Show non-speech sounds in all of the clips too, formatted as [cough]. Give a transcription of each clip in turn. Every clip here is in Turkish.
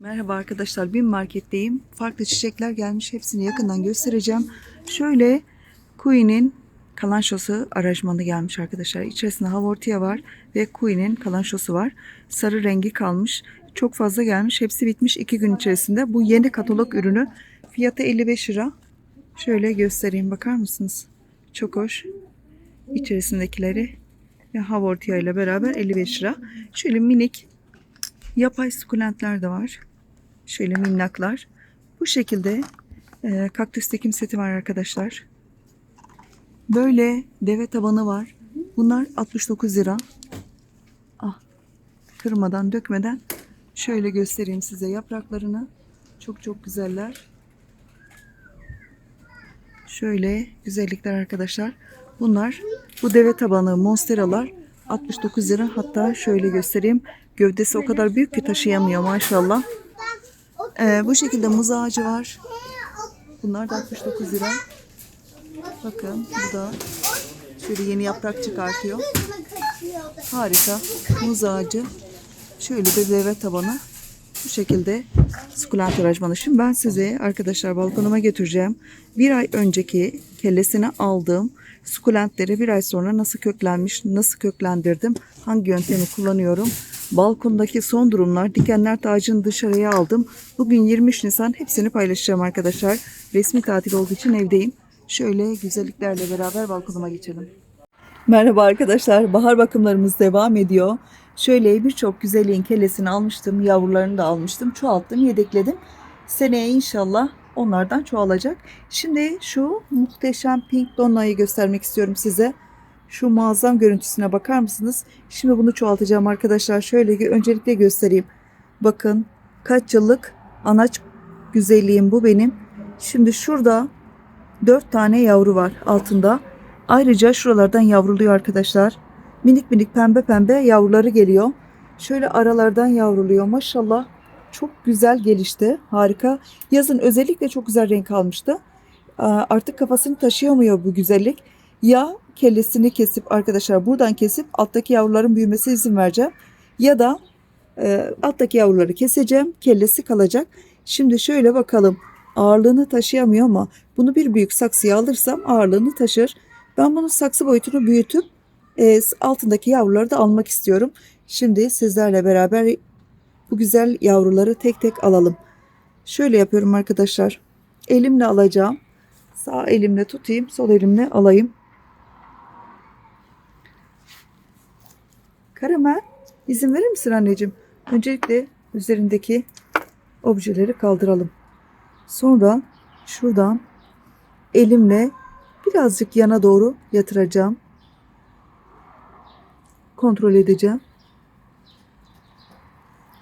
Merhaba arkadaşlar, bin marketteyim. Farklı çiçekler gelmiş. Hepsini yakından göstereceğim. Şöyle Queen'in kalançosu aranjmanı gelmiş arkadaşlar. İçerisinde havortia var ve Queen'in kalançosu var. Sarı rengi kalmış. Çok fazla gelmiş. Hepsi bitmiş iki gün içerisinde. Bu yeni katalog ürünü. Fiyatı 55 lira. Şöyle göstereyim bakar mısınız? Çok hoş. İçerisindekileri ve havortia ile beraber 55 lira. Şöyle minik Yapay sukulentler de var. Şöyle minnaklar. Bu şekilde e, kaktüs tekim seti var arkadaşlar. Böyle deve tabanı var. Bunlar 69 lira. Ah, kırmadan dökmeden şöyle göstereyim size yapraklarını. Çok çok güzeller. Şöyle güzellikler arkadaşlar. Bunlar bu deve tabanı monsteralar 69 lira. Hatta şöyle göstereyim. Gövdesi o kadar büyük ki taşıyamıyor maşallah. Ee, bu şekilde muz ağacı var. Bunlar da 69 lira. Bakın bu da şöyle yeni yaprak çıkartıyor. Harika. Muz ağacı. Şöyle de deve tabanı. Bu şekilde sukulent aranjmanı. Şimdi ben size arkadaşlar balkonuma götüreceğim. Bir ay önceki kellesini aldığım sukulentleri bir ay sonra nasıl köklenmiş, nasıl köklendirdim, hangi yöntemi kullanıyorum. Balkondaki son durumlar, dikenler tacını dışarıya aldım. Bugün 23 Nisan hepsini paylaşacağım arkadaşlar. Resmi tatil olduğu için evdeyim. Şöyle güzelliklerle beraber balkonuma geçelim. Merhaba arkadaşlar. Bahar bakımlarımız devam ediyor. Şöyle birçok güzelliğin kellesini almıştım. Yavrularını da almıştım. Çoğalttım, yedekledim. Seneye inşallah onlardan çoğalacak. Şimdi şu muhteşem pink donnayı göstermek istiyorum size. Şu muazzam görüntüsüne bakar mısınız? Şimdi bunu çoğaltacağım arkadaşlar. Şöyle öncelikle göstereyim. Bakın kaç yıllık anaç güzelliğim bu benim. Şimdi şurada dört tane yavru var altında. Ayrıca şuralardan yavruluyor arkadaşlar. Minik minik pembe pembe yavruları geliyor. Şöyle aralardan yavruluyor. Maşallah çok güzel gelişti. Harika. Yazın özellikle çok güzel renk almıştı. Artık kafasını taşıyamıyor bu güzellik. Ya kellesini kesip arkadaşlar buradan kesip alttaki yavruların büyümesi izin vereceğim. Ya da e, alttaki yavruları keseceğim. Kellesi kalacak. Şimdi şöyle bakalım. Ağırlığını taşıyamıyor ama bunu bir büyük saksıya alırsam ağırlığını taşır. Ben bunun saksı boyutunu büyütüp e, altındaki yavruları da almak istiyorum. Şimdi sizlerle beraber bu güzel yavruları tek tek alalım. Şöyle yapıyorum arkadaşlar. Elimle alacağım. Sağ elimle tutayım, sol elimle alayım. Karamel, izin verir misin anneciğim? Öncelikle üzerindeki objeleri kaldıralım. Sonra şuradan elimle birazcık yana doğru yatıracağım. Kontrol edeceğim.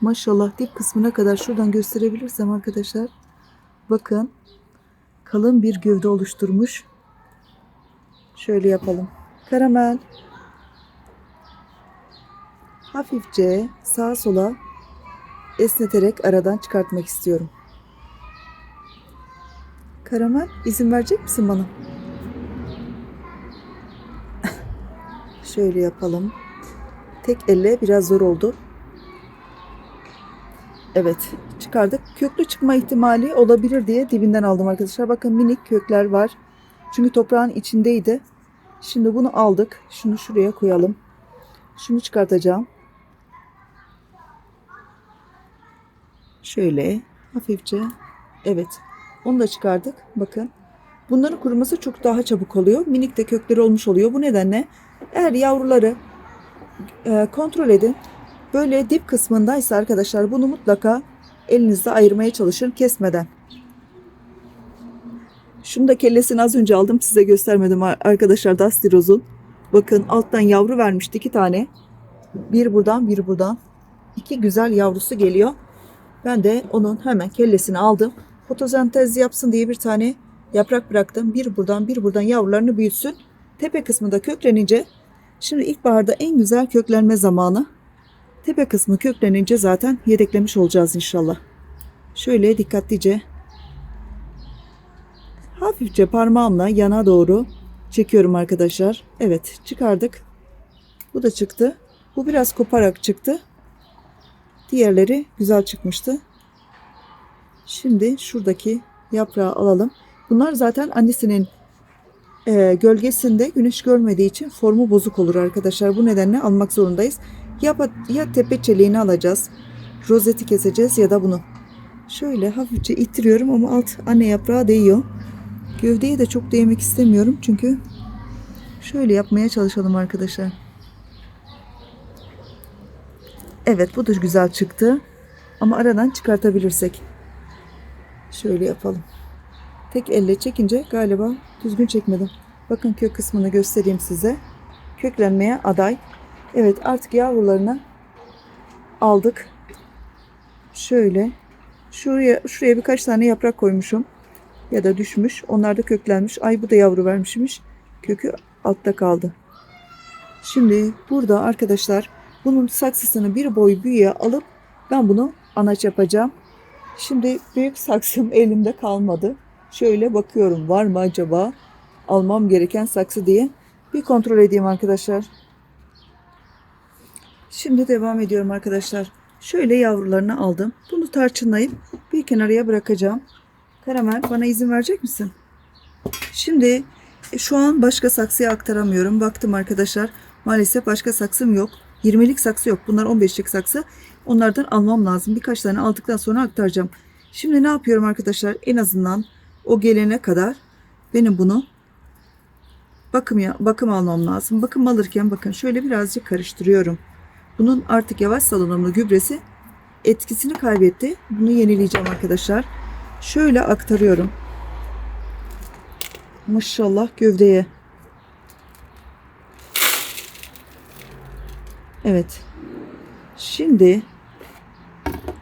Maşallah dip kısmına kadar şuradan gösterebilirsem arkadaşlar. Bakın kalın bir gövde oluşturmuş. Şöyle yapalım. Karamel. Hafifçe sağa sola esneterek aradan çıkartmak istiyorum. Karamel izin verecek misin bana? [laughs] Şöyle yapalım. Tek elle biraz zor oldu. Evet çıkardık. Köklü çıkma ihtimali olabilir diye dibinden aldım arkadaşlar. Bakın minik kökler var. Çünkü toprağın içindeydi. Şimdi bunu aldık. Şunu şuraya koyalım. Şunu çıkartacağım. Şöyle hafifçe. Evet. Onu da çıkardık. Bakın. Bunların kuruması çok daha çabuk oluyor. Minik de kökleri olmuş oluyor. Bu nedenle eğer yavruları e, kontrol edin. Böyle dip kısmındaysa arkadaşlar bunu mutlaka elinizde ayırmaya çalışın kesmeden. Şunu da kellesini az önce aldım size göstermedim arkadaşlar Dusty Rose'un. Bakın alttan yavru vermişti iki tane. Bir buradan bir buradan. İki güzel yavrusu geliyor. Ben de onun hemen kellesini aldım. Fotosentez yapsın diye bir tane yaprak bıraktım. Bir buradan bir buradan yavrularını büyütsün. Tepe kısmında köklenince şimdi ilkbaharda en güzel köklenme zamanı. Tepe kısmı köklenince zaten yedeklemiş olacağız inşallah. Şöyle dikkatlice hafifçe parmağımla yana doğru çekiyorum arkadaşlar. Evet çıkardık. Bu da çıktı. Bu biraz koparak çıktı. Diğerleri güzel çıkmıştı. Şimdi şuradaki yaprağı alalım. Bunlar zaten annesinin e, gölgesinde güneş görmediği için formu bozuk olur arkadaşlar. Bu nedenle almak zorundayız. Ya, ya tepe çeliğini alacağız. Rozeti keseceğiz ya da bunu. Şöyle hafifçe ittiriyorum ama alt anne yaprağı değiyor. Gövdeye de çok değmek istemiyorum çünkü şöyle yapmaya çalışalım arkadaşlar. Evet bu da güzel çıktı. Ama aradan çıkartabilirsek. Şöyle yapalım. Tek elle çekince galiba düzgün çekmedim. Bakın kök kısmını göstereyim size. Köklenmeye aday. Evet artık yavrularını aldık. Şöyle şuraya şuraya birkaç tane yaprak koymuşum ya da düşmüş. Onlar da köklenmiş. Ay bu da yavru vermişmiş. Kökü altta kaldı. Şimdi burada arkadaşlar bunun saksısını bir boy büyüğe alıp ben bunu anaç yapacağım. Şimdi büyük saksım [laughs] elimde kalmadı. Şöyle bakıyorum var mı acaba almam gereken saksı diye bir kontrol edeyim arkadaşlar. Şimdi devam ediyorum arkadaşlar. Şöyle yavrularını aldım. Bunu tarçınlayıp bir kenarıya bırakacağım. Karamel bana izin verecek misin? Şimdi e, şu an başka saksıya aktaramıyorum. Baktım arkadaşlar. Maalesef başka saksım yok. 20'lik saksı yok. Bunlar 15'lik saksı. Onlardan almam lazım. Birkaç tane aldıktan sonra aktaracağım. Şimdi ne yapıyorum arkadaşlar? En azından o gelene kadar benim bunu bakım ya bakım almam lazım. Bakım alırken bakın şöyle birazcık karıştırıyorum. Bunun artık yavaş salınımlı gübresi etkisini kaybetti. Bunu yenileyeceğim arkadaşlar. Şöyle aktarıyorum. Maşallah gövdeye. Evet. Şimdi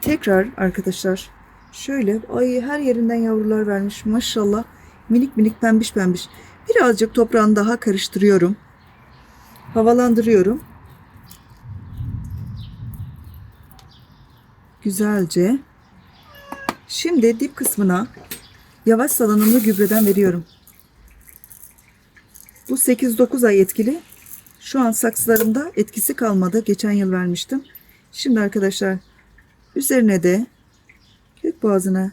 tekrar arkadaşlar şöyle ay her yerinden yavrular vermiş maşallah. Minik minik pembiş pembiş. Birazcık toprağını daha karıştırıyorum. Havalandırıyorum. Güzelce. Şimdi dip kısmına yavaş salınımlı gübreden veriyorum. Bu 8-9 ay etkili şu an saksılarımda etkisi kalmadı. Geçen yıl vermiştim. Şimdi arkadaşlar üzerine de kök boğazına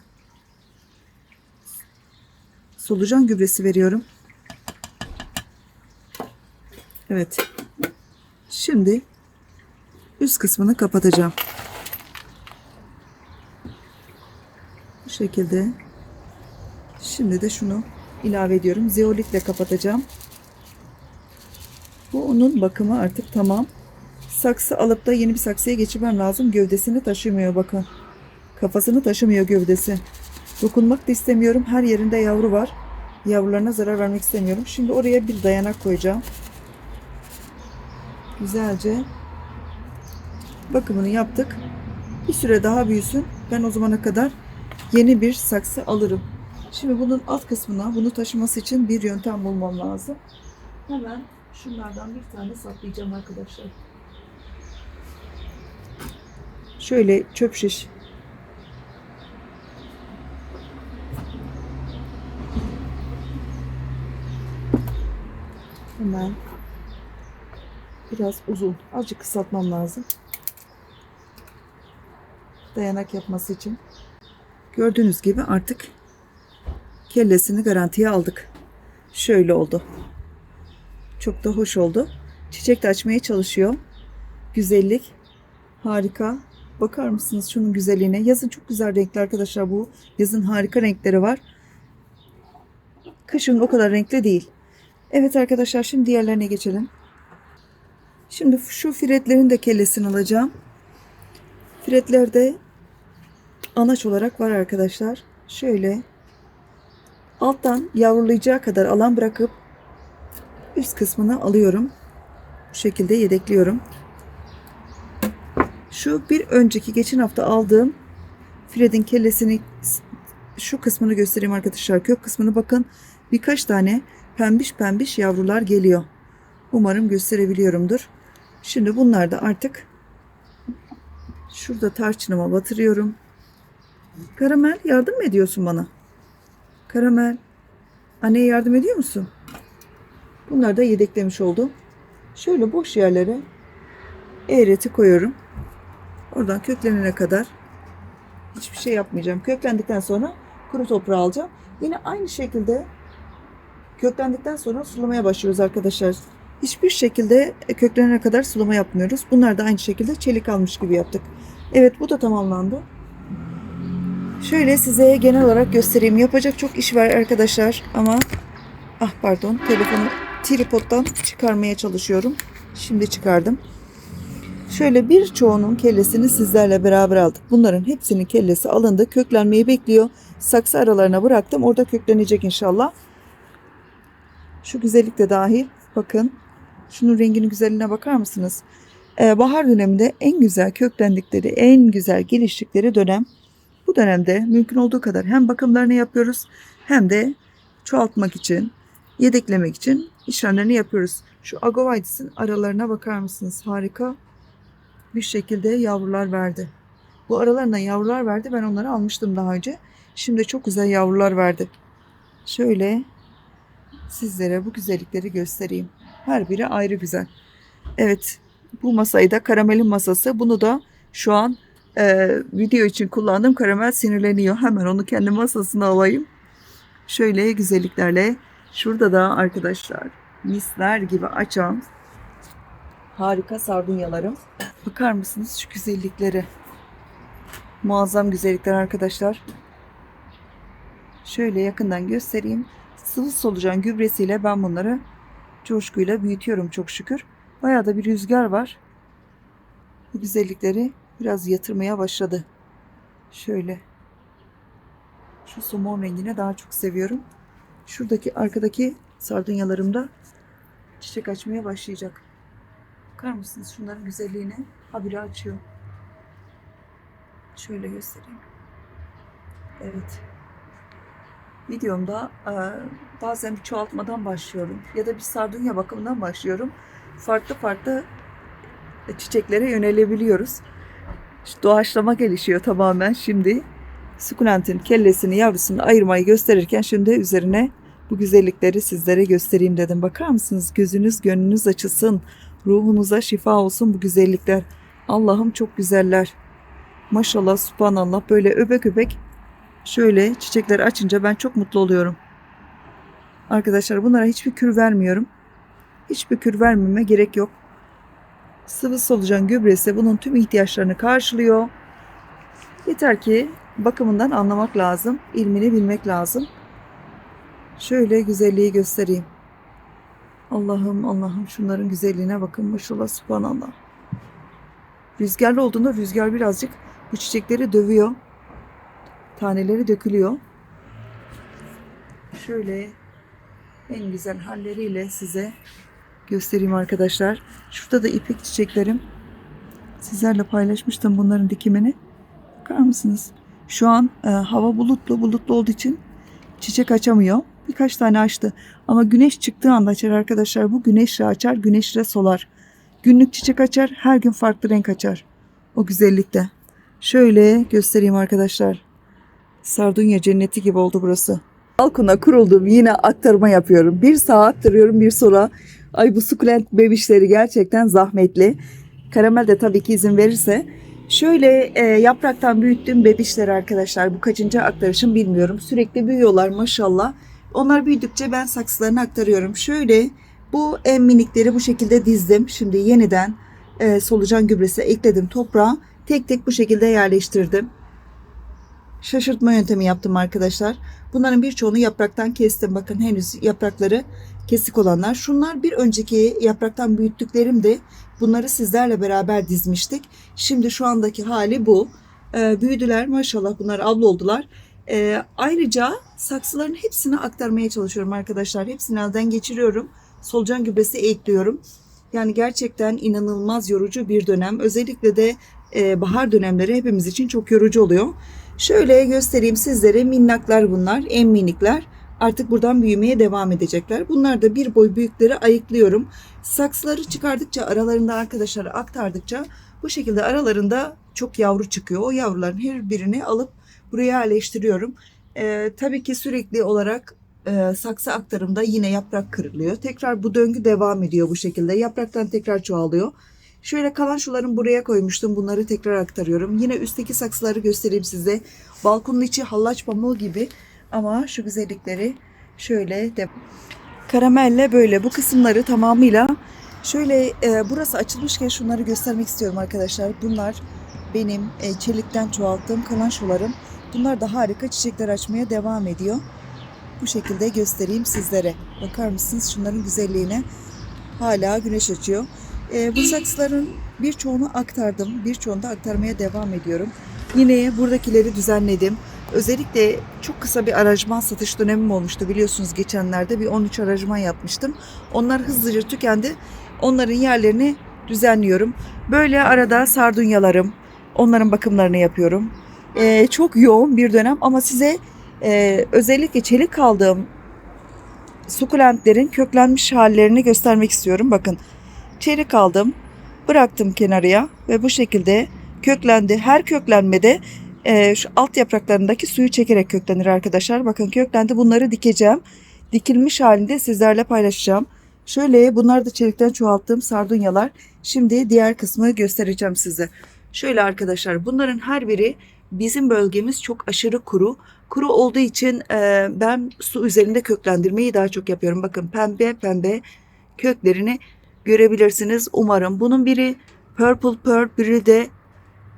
solucan gübresi veriyorum. Evet. Şimdi üst kısmını kapatacağım. Bu şekilde. Şimdi de şunu ilave ediyorum. Zeolitle kapatacağım. Bu onun bakımı artık tamam. Saksı alıp da yeni bir saksıya geçirmem lazım. Gövdesini taşımıyor bakın. Kafasını taşımıyor gövdesi. Dokunmak da istemiyorum. Her yerinde yavru var. Yavrularına zarar vermek istemiyorum. Şimdi oraya bir dayanak koyacağım. Güzelce bakımını yaptık. Bir süre daha büyüsün. Ben o zamana kadar yeni bir saksı alırım. Şimdi bunun alt kısmına bunu taşıması için bir yöntem bulmam lazım. Hemen Şunlardan bir tane saplayacağım arkadaşlar. Şöyle çöp şiş. Hemen biraz uzun. Azıcık kısaltmam lazım. Dayanak yapması için. Gördüğünüz gibi artık kellesini garantiye aldık. Şöyle oldu. Çok da hoş oldu. Çiçek de açmaya çalışıyor. Güzellik. Harika. Bakar mısınız şunun güzelliğine? Yazın çok güzel renkli arkadaşlar bu. Yazın harika renkleri var. Kışın o kadar renkli değil. Evet arkadaşlar şimdi diğerlerine geçelim. Şimdi şu firetlerin de kellesini alacağım. Firetlerde anaç olarak var arkadaşlar. Şöyle alttan yavrulayacağı kadar alan bırakıp üst kısmını alıyorum. Bu şekilde yedekliyorum. Şu bir önceki geçen hafta aldığım Fred'in kellesini şu kısmını göstereyim arkadaşlar. Kök kısmını bakın birkaç tane pembiş pembiş yavrular geliyor. Umarım gösterebiliyorumdur. Şimdi bunlar da artık şurada tarçınıma batırıyorum. Karamel yardım mı ediyorsun bana? Karamel. Anneye yardım ediyor musun? Bunları da yedeklemiş oldum. Şöyle boş yerlere eğreti koyuyorum. Oradan köklenene kadar Hiçbir şey yapmayacağım. Köklendikten sonra kuru toprağı alacağım. Yine aynı şekilde köklendikten sonra sulamaya başlıyoruz arkadaşlar. Hiçbir şekilde köklenene kadar sulama yapmıyoruz. Bunlar da aynı şekilde çelik almış gibi yaptık. Evet bu da tamamlandı. Şöyle size genel olarak göstereyim. Yapacak çok iş var arkadaşlar ama ah pardon telefonu tripoddan çıkarmaya çalışıyorum. Şimdi çıkardım. Şöyle birçoğunun kellesini sizlerle beraber aldık. Bunların hepsinin kellesi alındı. Köklenmeyi bekliyor. Saksı aralarına bıraktım. Orada köklenecek inşallah. Şu güzellik de dahil. Bakın. Şunun renginin güzelliğine bakar mısınız? Ee, bahar döneminde en güzel köklendikleri, en güzel geliştikleri dönem. Bu dönemde mümkün olduğu kadar hem bakımlarını yapıyoruz hem de çoğaltmak için, yedeklemek için işlemlerini yapıyoruz. Şu Agovaitis'in aralarına bakar mısınız? Harika bir şekilde yavrular verdi. Bu aralarından yavrular verdi. Ben onları almıştım daha önce. Şimdi çok güzel yavrular verdi. Şöyle sizlere bu güzellikleri göstereyim. Her biri ayrı güzel. Evet bu masayı da karamelin masası. Bunu da şu an e, video için kullandığım karamel sinirleniyor. Hemen onu kendi masasına alayım. Şöyle güzelliklerle. Şurada da arkadaşlar misler gibi açan harika sardunyalarım. Bakar mısınız şu güzelliklere? Muazzam güzellikler arkadaşlar. Şöyle yakından göstereyim. Sıvı solucan gübresiyle ben bunları coşkuyla büyütüyorum çok şükür. Bayağı da bir rüzgar var. Bu güzellikleri biraz yatırmaya başladı. Şöyle. Şu somon rengini daha çok seviyorum. Şuradaki arkadaki sardunyalarım da çiçek açmaya başlayacak. Bakar mısınız şunların güzelliğine? Habire açıyor. Şöyle göstereyim. Evet. Videomda e, bazen bir çoğaltmadan başlıyorum ya da bir sardunya bakımından başlıyorum. Farklı farklı çiçeklere yönelebiliyoruz. İşte doğaçlama gelişiyor tamamen şimdi. Sukulentin kellesini yavrusunu ayırmayı gösterirken şimdi üzerine bu güzellikleri sizlere göstereyim dedim. Bakar mısınız? Gözünüz gönlünüz açılsın. Ruhunuza şifa olsun bu güzellikler. Allah'ım çok güzeller. Maşallah subhanallah böyle öbek öbek şöyle çiçekleri açınca ben çok mutlu oluyorum. Arkadaşlar bunlara hiçbir kür vermiyorum. Hiçbir kür vermeme gerek yok. Sıvı solucan gübresi bunun tüm ihtiyaçlarını karşılıyor. Yeter ki bakımından anlamak lazım. ilmini bilmek lazım. Şöyle güzelliği göstereyim. Allah'ım Allah'ım şunların güzelliğine bakın maşallah subhanallah. Rüzgarlı olduğunda rüzgar birazcık bu çiçekleri dövüyor. Taneleri dökülüyor. Şöyle en güzel halleriyle size göstereyim arkadaşlar. Şurada da ipek çiçeklerim. Sizlerle paylaşmıştım bunların dikimini. Bakar mısınız? Şu an e, hava bulutlu. Bulutlu olduğu için çiçek açamıyor. Birkaç tane açtı. Ama güneş çıktığı anda açar arkadaşlar. Bu güneşle açar, güneşle solar. Günlük çiçek açar, her gün farklı renk açar. O güzellikte. Şöyle göstereyim arkadaşlar. Sardunya cenneti gibi oldu burası. Balkona kuruldum. Yine aktarma yapıyorum. Bir sağa aktarıyorum, bir sonra. Ay bu sukulent bebişleri gerçekten zahmetli. Karamel de tabii ki izin verirse. Şöyle e, yapraktan büyüttüğüm bebişler arkadaşlar. Bu kaçıncı aktarışım bilmiyorum. Sürekli büyüyorlar maşallah. Onlar büyüdükçe ben saksılarını aktarıyorum. Şöyle bu en minikleri bu şekilde dizdim. Şimdi yeniden e, solucan gübresi ekledim toprağa. Tek tek bu şekilde yerleştirdim. Şaşırtma yöntemi yaptım arkadaşlar. Bunların birçoğunu yapraktan kestim. Bakın henüz yaprakları kesik olanlar. Şunlar bir önceki yapraktan büyüttüklerimdi. Bunları sizlerle beraber dizmiştik. Şimdi şu andaki hali bu. Ee, büyüdüler maşallah bunlar abla oldular. Ee, ayrıca saksıların hepsini aktarmaya çalışıyorum arkadaşlar. Hepsini elden geçiriyorum. Solucan gübresi ekliyorum. Yani gerçekten inanılmaz yorucu bir dönem. Özellikle de e, bahar dönemleri hepimiz için çok yorucu oluyor. Şöyle göstereyim sizlere minnaklar bunlar. En minikler. Artık buradan büyümeye devam edecekler. Bunlar da bir boy büyükleri ayıklıyorum. Saksıları çıkardıkça aralarında arkadaşlar aktardıkça bu şekilde aralarında çok yavru çıkıyor. O yavruların her birini alıp buraya yerleştiriyorum. Ee, tabii ki sürekli olarak e, saksı aktarımda yine yaprak kırılıyor. Tekrar bu döngü devam ediyor bu şekilde. Yapraktan tekrar çoğalıyor. Şöyle kalan şularını buraya koymuştum. Bunları tekrar aktarıyorum. Yine üstteki saksıları göstereyim size. Balkonun içi hallaç pamuğu gibi. Ama şu güzellikleri şöyle de karamelle böyle bu kısımları tamamıyla şöyle e, burası açılmışken şunları göstermek istiyorum arkadaşlar. Bunlar benim e, çelikten çoğalttığım kalançolarım. Bunlar da harika çiçekler açmaya devam ediyor. Bu şekilde göstereyim sizlere. Bakar mısınız şunların güzelliğine? Hala güneş açıyor. E, bu saksıların birçoğunu aktardım. Birçoğunu da aktarmaya devam ediyorum. Yine buradakileri düzenledim. Özellikle çok kısa bir aranjman satış dönemim olmuştu biliyorsunuz geçenlerde bir 13 aranjman yapmıştım. Onlar hızlıca tükendi. Onların yerlerini düzenliyorum. Böyle arada sardunyalarım, onların bakımlarını yapıyorum. Ee, çok yoğun bir dönem ama size e, özellikle çelik aldığım sukulentlerin köklenmiş hallerini göstermek istiyorum. Bakın çelik aldım, bıraktım kenarıya ve bu şekilde köklendi. Her köklenmede e, şu alt yapraklarındaki suyu çekerek köklenir arkadaşlar. Bakın köklendi. Bunları dikeceğim. Dikilmiş halinde sizlerle paylaşacağım. Şöyle bunlar da çelikten çoğalttığım sardunyalar. Şimdi diğer kısmı göstereceğim size. Şöyle arkadaşlar bunların her biri bizim bölgemiz çok aşırı kuru. Kuru olduğu için e, ben su üzerinde köklendirmeyi daha çok yapıyorum. Bakın pembe pembe köklerini görebilirsiniz umarım. Bunun biri Purple Pearl, biri de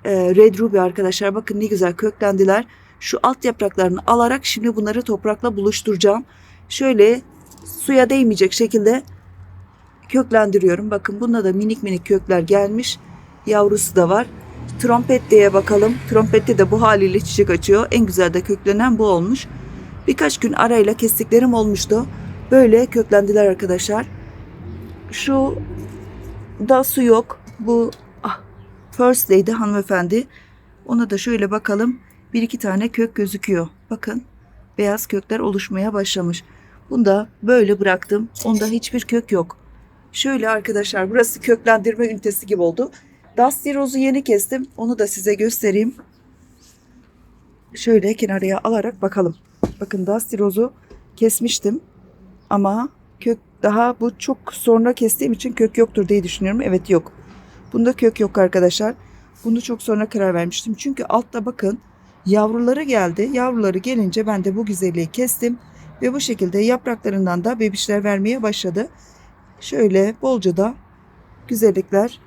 e, Red Ruby arkadaşlar. Bakın ne güzel köklendiler. Şu alt yapraklarını alarak şimdi bunları toprakla buluşturacağım. Şöyle suya değmeyecek şekilde köklendiriyorum. Bakın bunda da minik minik kökler gelmiş. Yavrusu da var. Trompette'ye bakalım. Trompette de bu haliyle çiçek açıyor. En güzel de köklenen bu olmuş. Birkaç gün arayla kestiklerim olmuştu. Böyle köklendiler arkadaşlar. Şu da su yok. Bu ah, First Lady hanımefendi. Ona da şöyle bakalım. Bir iki tane kök gözüküyor. Bakın beyaz kökler oluşmaya başlamış. Bunu da böyle bıraktım. Onda hiçbir kök yok. Şöyle arkadaşlar burası köklendirme ünitesi gibi oldu. Dusty Rose'u yeni kestim. Onu da size göstereyim. Şöyle kenarıya alarak bakalım. Bakın Dusty Rose'u kesmiştim. Ama kök daha bu çok sonra kestiğim için kök yoktur diye düşünüyorum. Evet yok. Bunda kök yok arkadaşlar. Bunu çok sonra karar vermiştim. Çünkü altta bakın yavruları geldi. Yavruları gelince ben de bu güzelliği kestim. Ve bu şekilde yapraklarından da bebişler vermeye başladı. Şöyle bolca da güzellikler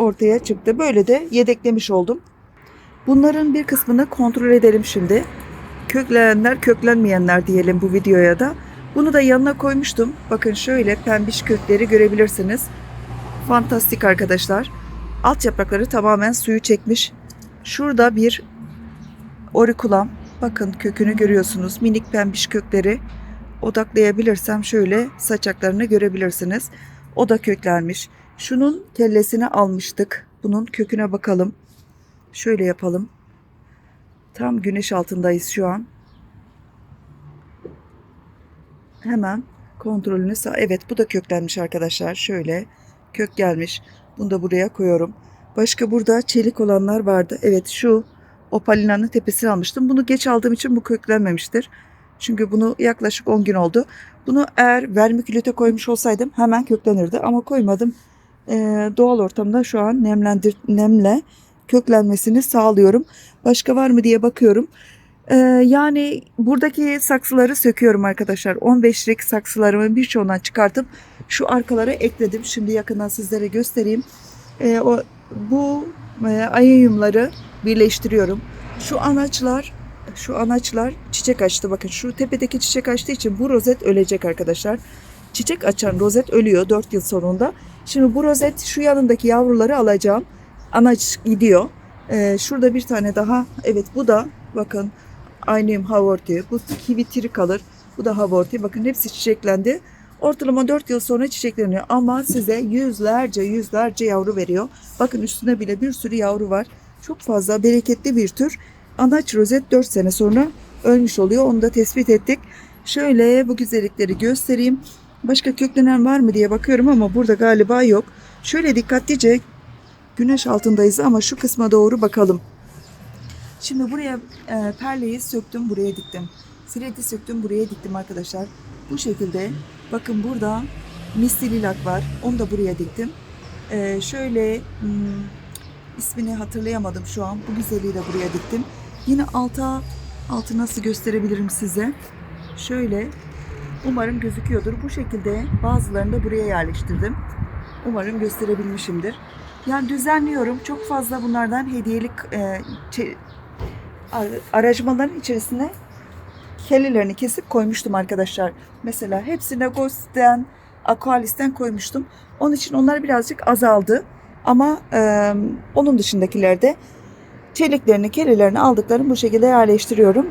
ortaya çıktı. Böyle de yedeklemiş oldum. Bunların bir kısmını kontrol edelim şimdi. Köklenenler, köklenmeyenler diyelim bu videoya da. Bunu da yanına koymuştum. Bakın şöyle pembiş kökleri görebilirsiniz. Fantastik arkadaşlar. Alt yaprakları tamamen suyu çekmiş. Şurada bir orikulam. Bakın kökünü görüyorsunuz. Minik pembiş kökleri odaklayabilirsem şöyle saçaklarını görebilirsiniz. O da köklenmiş. Şunun kellesini almıştık. Bunun köküne bakalım. Şöyle yapalım. Tam güneş altındayız şu an. Hemen kontrolünü sağ. Evet bu da köklenmiş arkadaşlar. Şöyle kök gelmiş. Bunu da buraya koyuyorum. Başka burada çelik olanlar vardı. Evet şu opalinanın tepesini almıştım. Bunu geç aldığım için bu köklenmemiştir. Çünkü bunu yaklaşık 10 gün oldu. Bunu eğer vermikülite koymuş olsaydım hemen köklenirdi ama koymadım. Ee, doğal ortamda şu an nemlendir nemle köklenmesini sağlıyorum. Başka var mı diye bakıyorum. Ee, yani buradaki saksıları söküyorum arkadaşlar. 15'lik saksılarımı birçoğundan çıkartıp şu arkalara ekledim. Şimdi yakından sizlere göstereyim. Ee, bu e, ayenyumları birleştiriyorum. Şu anaçlar şu anaçlar çiçek açtı. Bakın şu tepedeki çiçek açtığı için bu rozet ölecek arkadaşlar. Çiçek açan rozet ölüyor 4 yıl sonunda. Şimdi bu rozet şu yanındaki yavruları alacağım. Anaç gidiyor. Ee, şurada bir tane daha. Evet bu da bakın Aynıyım havorti. Bu kivi kalır. Bu da havorti. Bakın hepsi çiçeklendi. Ortalama 4 yıl sonra çiçekleniyor ama size yüzlerce yüzlerce yavru veriyor. Bakın üstünde bile bir sürü yavru var. Çok fazla bereketli bir tür. Anaç rozet 4 sene sonra ölmüş oluyor. Onu da tespit ettik. Şöyle bu güzellikleri göstereyim. Başka köklenen var mı diye bakıyorum ama burada galiba yok. Şöyle dikkatlice güneş altındayız ama şu kısma doğru bakalım. Şimdi buraya e, perleyi söktüm buraya diktim. Sileti söktüm buraya diktim arkadaşlar. Bu şekilde bakın burada misli lilak var. Onu da buraya diktim. Ee, şöyle hmm, ismini hatırlayamadım şu an. Bu güzeliği de buraya diktim. Yine alta altı nasıl gösterebilirim size? Şöyle umarım gözüküyordur. Bu şekilde bazılarını da buraya yerleştirdim. Umarım gösterebilmişimdir. Yani düzenliyorum. Çok fazla bunlardan hediyelik e, aracmaların içerisine kellelerini kesip koymuştum arkadaşlar. Mesela hepsine Ghost'ten, Aqualis'ten koymuştum. Onun için onlar birazcık azaldı. Ama e, onun dışındakilerde çeliklerini, kellelerini aldıklarım bu şekilde yerleştiriyorum.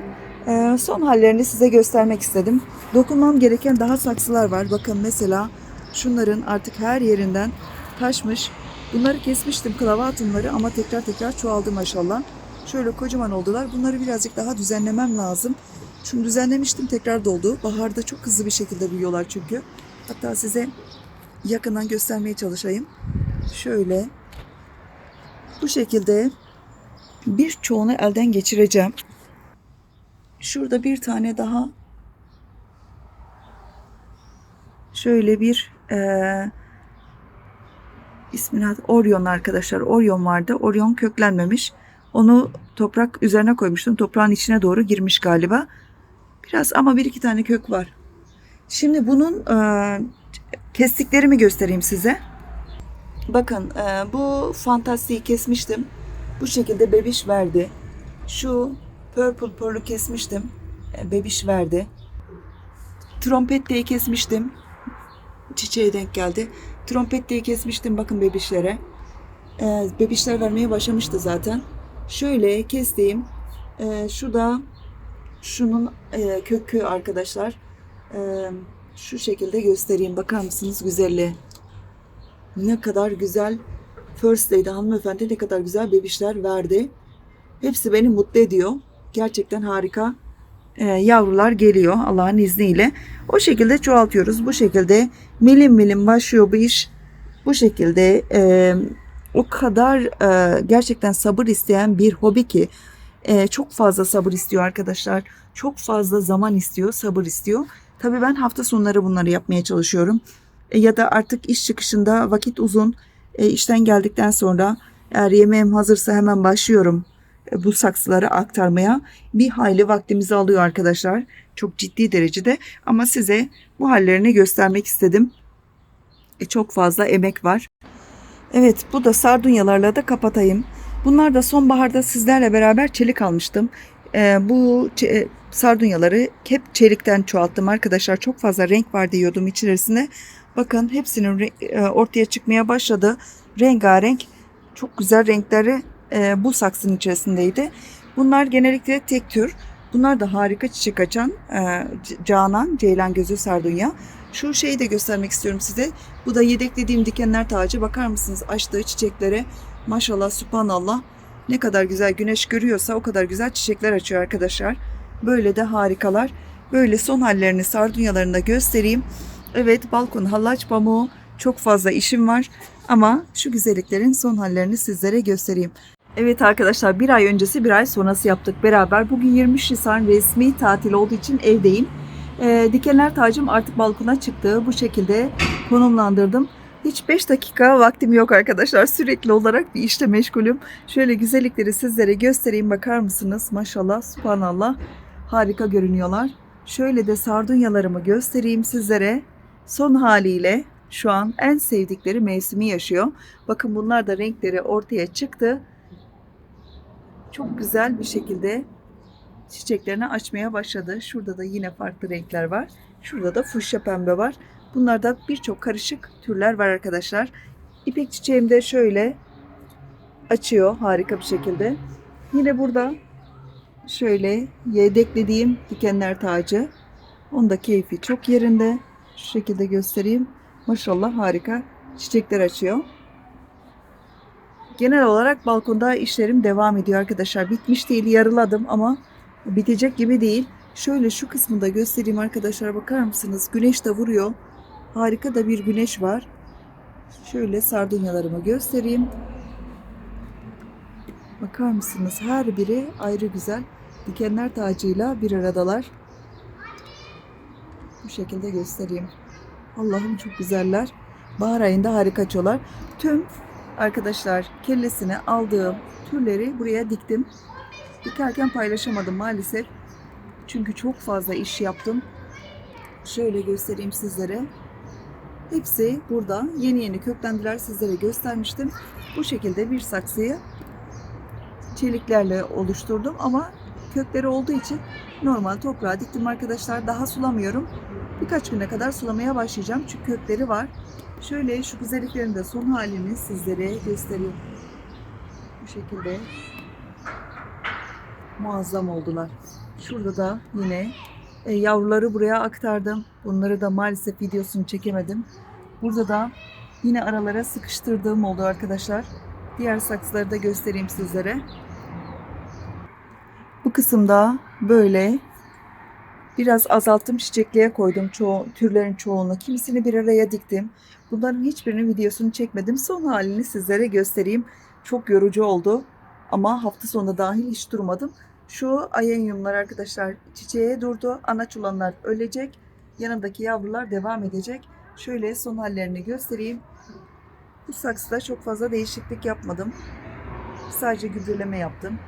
E, son hallerini size göstermek istedim. Dokunmam gereken daha saksılar var. Bakın mesela şunların artık her yerinden taşmış. Bunları kesmiştim klavatumları ama tekrar tekrar çoğaldı maşallah. Şöyle kocaman oldular. Bunları birazcık daha düzenlemem lazım. Şunu düzenlemiştim tekrar doldu. Baharda çok hızlı bir şekilde büyüyorlar çünkü. Hatta size yakından göstermeye çalışayım. Şöyle bu şekilde birçoğunu elden geçireceğim. Şurada bir tane daha şöyle bir eee ismini Orion arkadaşlar. Orion vardı. Orion köklenmemiş. Onu toprak üzerine koymuştum. Toprağın içine doğru girmiş galiba. Biraz ama bir iki tane kök var. Şimdi bunun eee, kestiklerimi göstereyim size. Bakın eee, bu fantastiği kesmiştim. Bu şekilde bebiş verdi. Şu purple pearl'ü kesmiştim. E, bebiş verdi. Trompetliği kesmiştim. Çiçeğe denk geldi. Trompetliği kesmiştim bakın bebişlere. Ee, bebişler vermeye başlamıştı zaten. Şöyle kestiğim e, şu da şunun e, kökü arkadaşlar. E, şu şekilde göstereyim. Bakar mısınız güzelliğe? Ne kadar güzel First Lady hanımefendi ne kadar güzel bebişler verdi. Hepsi beni mutlu ediyor. Gerçekten harika e, yavrular geliyor Allah'ın izniyle. O şekilde çoğaltıyoruz. Bu şekilde milim milim başlıyor bu iş. Bu şekilde e, o kadar e, gerçekten sabır isteyen bir hobi ki çok fazla sabır istiyor arkadaşlar. Çok fazla zaman istiyor, sabır istiyor. Tabii ben hafta sonları bunları yapmaya çalışıyorum. Ya da artık iş çıkışında vakit uzun. E, işten geldikten sonra eğer yemeğim hazırsa hemen başlıyorum bu saksıları aktarmaya. Bir hayli vaktimizi alıyor arkadaşlar. Çok ciddi derecede ama size bu hallerini göstermek istedim. E, çok fazla emek var. Evet bu da sardunyalarla da kapatayım. Bunlar da sonbaharda sizlerle beraber çelik almıştım. E, bu çe- sardunyaları hep çelikten çoğalttım arkadaşlar. Çok fazla renk var diyordum içerisine. Bakın hepsinin e, ortaya çıkmaya başladı. Rengarenk çok güzel renkleri e, bu saksının içerisindeydi. Bunlar genellikle tek tür. Bunlar da harika çiçek açan e, Canan, Ceylan Gözü Sardunya. Şu şeyi de göstermek istiyorum size. Bu da yedeklediğim dikenler tacı. Bakar mısınız açtığı çiçeklere? Maşallah, subhanallah. Ne kadar güzel güneş görüyorsa o kadar güzel çiçekler açıyor arkadaşlar. Böyle de harikalar. Böyle son hallerini sardunyalarında göstereyim. Evet balkon hallaç pamuğu çok fazla işim var. Ama şu güzelliklerin son hallerini sizlere göstereyim. Evet arkadaşlar bir ay öncesi bir ay sonrası yaptık beraber. Bugün 23 Nisan resmi tatil olduğu için evdeyim. Ee, dikenler tacım artık balkona çıktı. Bu şekilde konumlandırdım. Hiç 5 dakika vaktim yok arkadaşlar. Sürekli olarak bir işte meşgulüm. Şöyle güzellikleri sizlere göstereyim bakar mısınız? Maşallah, subhanallah. Harika görünüyorlar. Şöyle de sardunyalarımı göstereyim sizlere. Son haliyle şu an en sevdikleri mevsimi yaşıyor. Bakın bunlar da renkleri ortaya çıktı. Çok güzel bir şekilde çiçeklerini açmaya başladı. Şurada da yine farklı renkler var. Şurada da fuşya pembe var. Bunlarda birçok karışık türler var arkadaşlar. İpek çiçeğim de şöyle açıyor harika bir şekilde. Yine burada şöyle yedeklediğim dikenler tacı. Onun da keyfi çok yerinde. Şu şekilde göstereyim. Maşallah harika çiçekler açıyor. Genel olarak balkonda işlerim devam ediyor arkadaşlar. Bitmiş değil yarıladım ama bitecek gibi değil. Şöyle şu kısmını da göstereyim arkadaşlar bakar mısınız? Güneş de vuruyor. Harika da bir güneş var. Şöyle sardunyalarımı göstereyim. Bakar mısınız? Her biri ayrı güzel. Dikenler tacıyla bir aradalar. Bu şekilde göstereyim. Allah'ım çok güzeller. Bahar ayında harika açıyorlar. Tüm arkadaşlar kellesine aldığım türleri buraya diktim. Dikerken paylaşamadım maalesef. Çünkü çok fazla iş yaptım. Şöyle göstereyim sizlere. Hepsi burada yeni yeni köklendiler sizlere göstermiştim. Bu şekilde bir saksıyı çeliklerle oluşturdum ama kökleri olduğu için normal toprağa diktim arkadaşlar. Daha sulamıyorum. Birkaç güne kadar sulamaya başlayacağım çünkü kökleri var. Şöyle şu güzelliklerin de son halini sizlere göstereyim. Bu şekilde muazzam oldular. Şurada da yine e, yavruları buraya aktardım. Bunları da maalesef videosunu çekemedim. Burada da yine aralara sıkıştırdığım oldu arkadaşlar. Diğer saksıları da göstereyim sizlere. Bu kısımda böyle biraz azalttım çiçekliğe koydum çoğu türlerin çoğunu. Kimisini bir araya diktim. Bunların hiçbirinin videosunu çekmedim. Son halini sizlere göstereyim. Çok yorucu oldu. Ama hafta sonu dahil hiç durmadım. Şu ayenyumlar arkadaşlar çiçeğe durdu. Anaç olanlar ölecek. Yanındaki yavrular devam edecek. Şöyle son hallerini göstereyim. Bu saksıda çok fazla değişiklik yapmadım. Sadece gübreleme yaptım.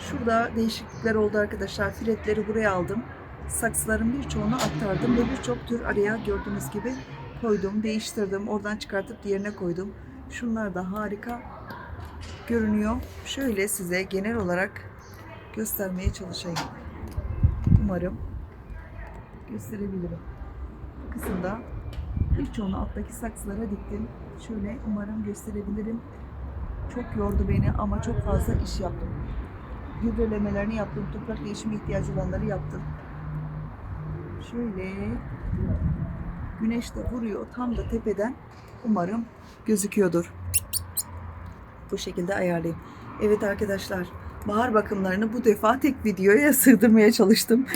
Şurada değişiklikler oldu arkadaşlar. Filetleri buraya aldım. Saksıların birçoğunu aktardım ve birçok tür araya gördüğünüz gibi koydum, değiştirdim. Oradan çıkartıp diğerine koydum. Şunlar da harika görünüyor. Şöyle size genel olarak göstermeye çalışayım. Umarım gösterebilirim. Bu kısımda birçoğunu alttaki saksılara diktim. Şöyle umarım gösterebilirim. Çok yordu beni ama çok fazla iş yaptım. Gübrelemelerini yaptım. Toprak değişimi ihtiyacı olanları yaptım. Şöyle güneş de vuruyor tam da tepeden. Umarım gözüküyordur. Bu şekilde ayarlayayım. Evet arkadaşlar bahar bakımlarını bu defa tek videoya [laughs] sığdırmaya çalıştım.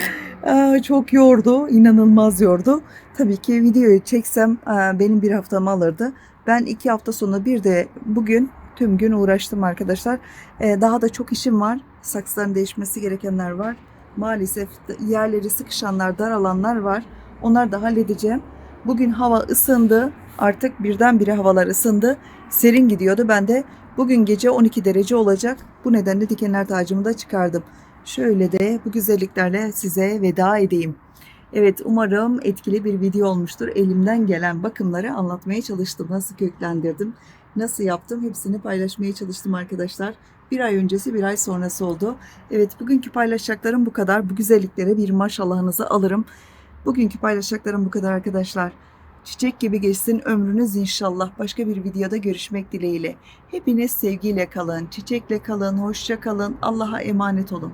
Aa, çok yordu, inanılmaz yordu. Tabii ki videoyu çeksem aa, benim bir haftamı alırdı. Ben iki hafta sonra bir de bugün tüm gün uğraştım arkadaşlar. Ee, daha da çok işim var. Saksıların değişmesi gerekenler var. Maalesef yerleri sıkışanlar, daralanlar var. Onları da halledeceğim. Bugün hava ısındı. Artık birdenbire havalar ısındı. Serin gidiyordu. Ben de bugün gece 12 derece olacak. Bu nedenle dikenler tacımı da çıkardım. Şöyle de bu güzelliklerle size veda edeyim. Evet umarım etkili bir video olmuştur. Elimden gelen bakımları anlatmaya çalıştım. Nasıl köklendirdim, nasıl yaptım hepsini paylaşmaya çalıştım arkadaşlar. Bir ay öncesi bir ay sonrası oldu. Evet bugünkü paylaşacaklarım bu kadar. Bu güzelliklere bir maşallahınızı alırım. Bugünkü paylaşacaklarım bu kadar arkadaşlar. Çiçek gibi geçsin ömrünüz inşallah. Başka bir videoda görüşmek dileğiyle. Hepiniz sevgiyle kalın, çiçekle kalın, hoşça kalın. Allah'a emanet olun.